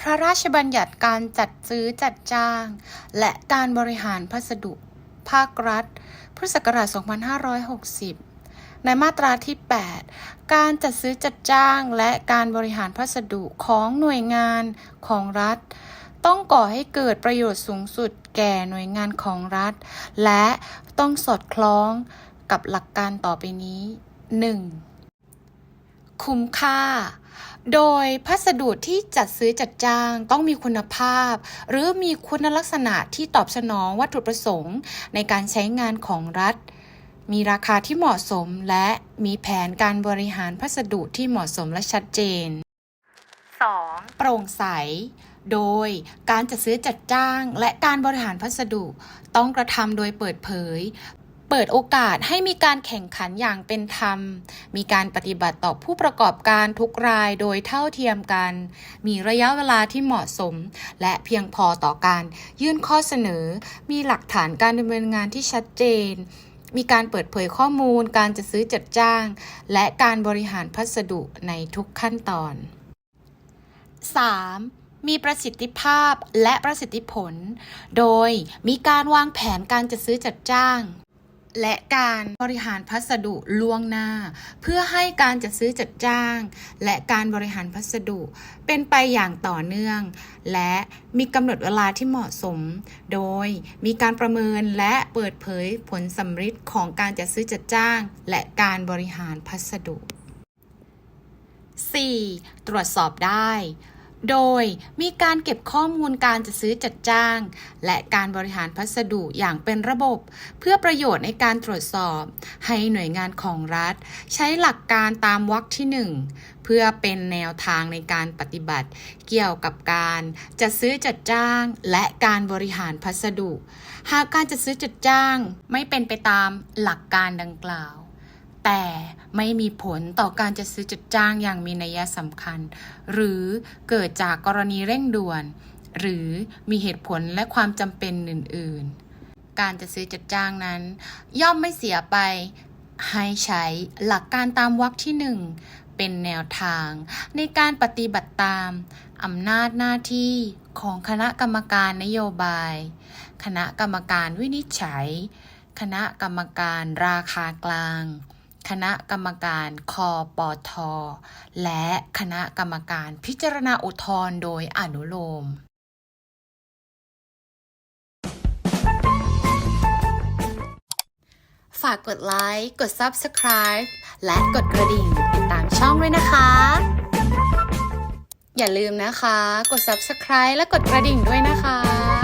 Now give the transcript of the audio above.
พระราชบัญญัติการจัดซื้อจัดจ้าง และการบริหารพัสดุ ภาครัฐ พุทธศักราช 2560 ในมาตราที่ 8 การจัดซื้อจัดจ้างและการบริหารพัสดุของหน่วยงานของรัฐ ต้องก่อให้เกิดประโยชน์สูงสุดแก่หน่วยงานของรัฐ และต้องสอดคล้องกับหลักการต่อไปนี้ 1. คุ้มค่า โดยพัสดุที่จัดซื้อจัดจ้างต้องมีคุณภาพ หรือมีคุณลักษณะที่ตอบสนองวัตถุประสงค์ ในการใช้งานของรัฐ มีราคาที่เหมาะสมและมีแผนการบริหารพัสดุที่เหมาะสมและชัดเจน 2. โปร่งใส โดยการจัดซื้อจัดจ้างและการบริหารพัสดุ ต้องกระทำโดยเปิดเผย เปิดโอกาสให้มีการแข่งขันอย่างเป็นธรรม มีการปฏิบัติต่อผู้ประกอบการทุกรายโดยเท่าเทียมกัน มีระยะเวลาที่เหมาะสม และเพียงพอต่อการยื่นข้อเสนอ มีหลักฐานการดำเนินงานที่ชัดเจน มีการเปิดเผยข้อมูล การจัดซื้อจัดจ้าง และการบริหารพัสดุในทุกขั้นตอน 3. มีประสิทธิภาพและประสิทธิผล โดยมีการวางแผนการจัดซื้อจัดจ้าง และการบริหารพัสดุล่วงหน้า เพื่อให้การจัดซื้อจัดจ้าง และการบริหารพัสดุ เป็นไปอย่างต่อเนื่อง และมีกำหนดเวลาที่เหมาะสม โดยมีการประเมินและเปิดเผยผลสำฤทธิ์ของการจัดซื้อจัดจ้าง และการบริหารพัสดุ 4. ตรวจสอบได้ โดยมีการเก็บข้อมูลการจัดซื้อจัดจ้าง และการบริหารพัสดุอย่างเป็นระบบ เพื่อประโยชน์ในการตรวจสอบ ให้หน่วยงานของรัฐ ใช้หลักการตามวรรคที่ 1 เพื่อเป็นแนวทางในการปฏิบัติ เกี่ยวกับการจัดซื้อจัดจ้าง และการบริหารพัสดุ หากการจัดซื้อจัดจ้างไม่เป็นไปตามหลักการดังกล่าว แต่ไม่มีผลต่อการจะซื้อจัดจ้างอย่างมีนัยสำคัญ หรือเกิดจากกรณีเร่งด่วน หรือมีเหตุผลและความจำเป็นอื่น ๆ การจะซื้อจัดจ้างนั้น ย่อมไม่เสียไป ให้ใช้หลักการตามวรรคที่หนึ่งเป็นแนวทาง ในการปฏิบัติตามอำนาจหน้าที่ของคณะกรรมการนโยบาย คณะกรรมการวินิจฉัย คณะกรรมการราคากลาง คณะกรรมการคอปอทอและคณะกรรมการพิจารณาอุทธรณ์โดยอนุโลมฝากกดไลค์ กด Subscribe และกดกระดิ่งติดตามช่องด้วยนะคะ อย่าลืมนะคะ กด Subscribe และกดกระดิ่งด้วยนะคะ